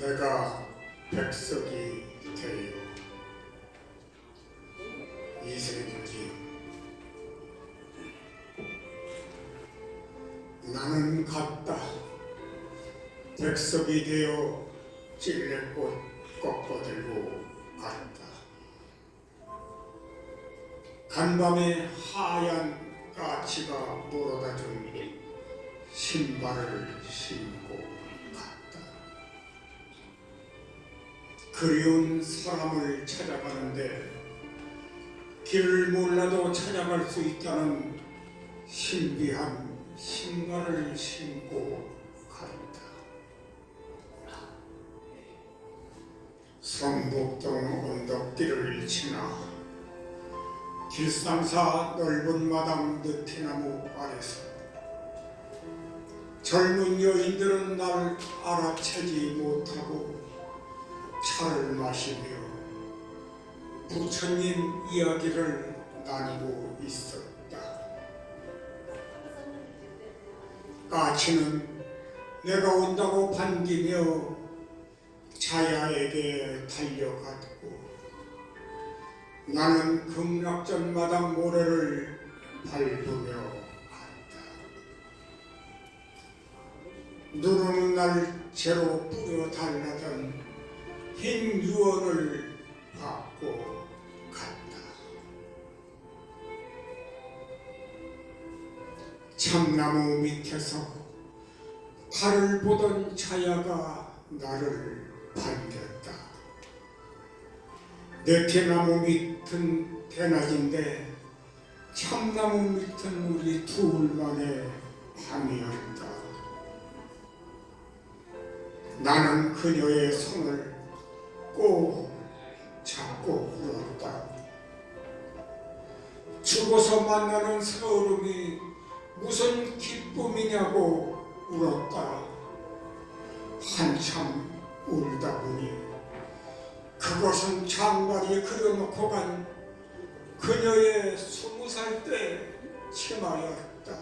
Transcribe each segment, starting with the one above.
내가 백석이 되어 이세돌이 나는 갔다. 백석이 되어 찔레꽃 꺾어들고 갔다. 간밤에 하얀 까치가 물어다준 신발을 신고 그리운 사람을 찾아가는데 길을 몰라도 찾아갈 수 있다는 신비한 신발을 신고 갔다. 성북동 언덕길을 지나 길상사 넓은 마당 느티나무 아래서 젊은 여인들은 날 알아채지 못하고 차를 마시며 부처님 이야기를 나누고 있었다. 까치는 내가 온다고 반기며 자야에게 달려갔고 나는 극락전 마당 모래를 밟으며 갔다. 누르는 날 채로 뿌려 달라던 흰 유언을 받고 갔다. 참나무 밑에서 달을 보던 차야가 나를 반겼다. 네테나무 밑은 대낮인데 참나무 밑은 우리 둘만의 밤이었다. 나는 그녀의 손을 꼭 잡고 울었다. 죽어서 만나는 서름이 무슨 기쁨이냐고 울었다. 한참 울다 보니 그것은 장발이 그려놓고 간 그녀의 스무 살 때 치마였다.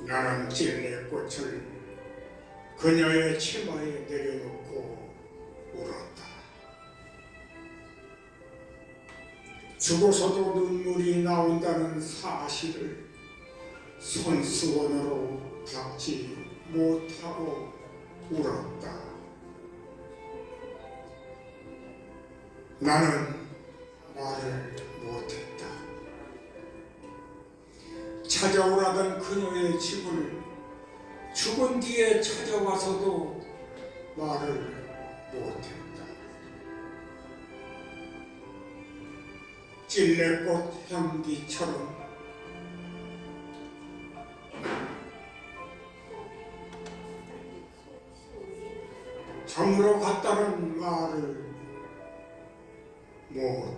나는 찔레 꽃을 그녀의 치마에 내려놓고 울었다. 죽어서도 눈물이 나온다는 사실을 손수건으로 닦지 못하고 울었다. 나는 말을 못했다. 찾아오라던 그녀의 집을 죽은 뒤에 찾아와서도 말을 못했다. 찔레꽃 향기처럼 점으로 갔다는 말을 못해.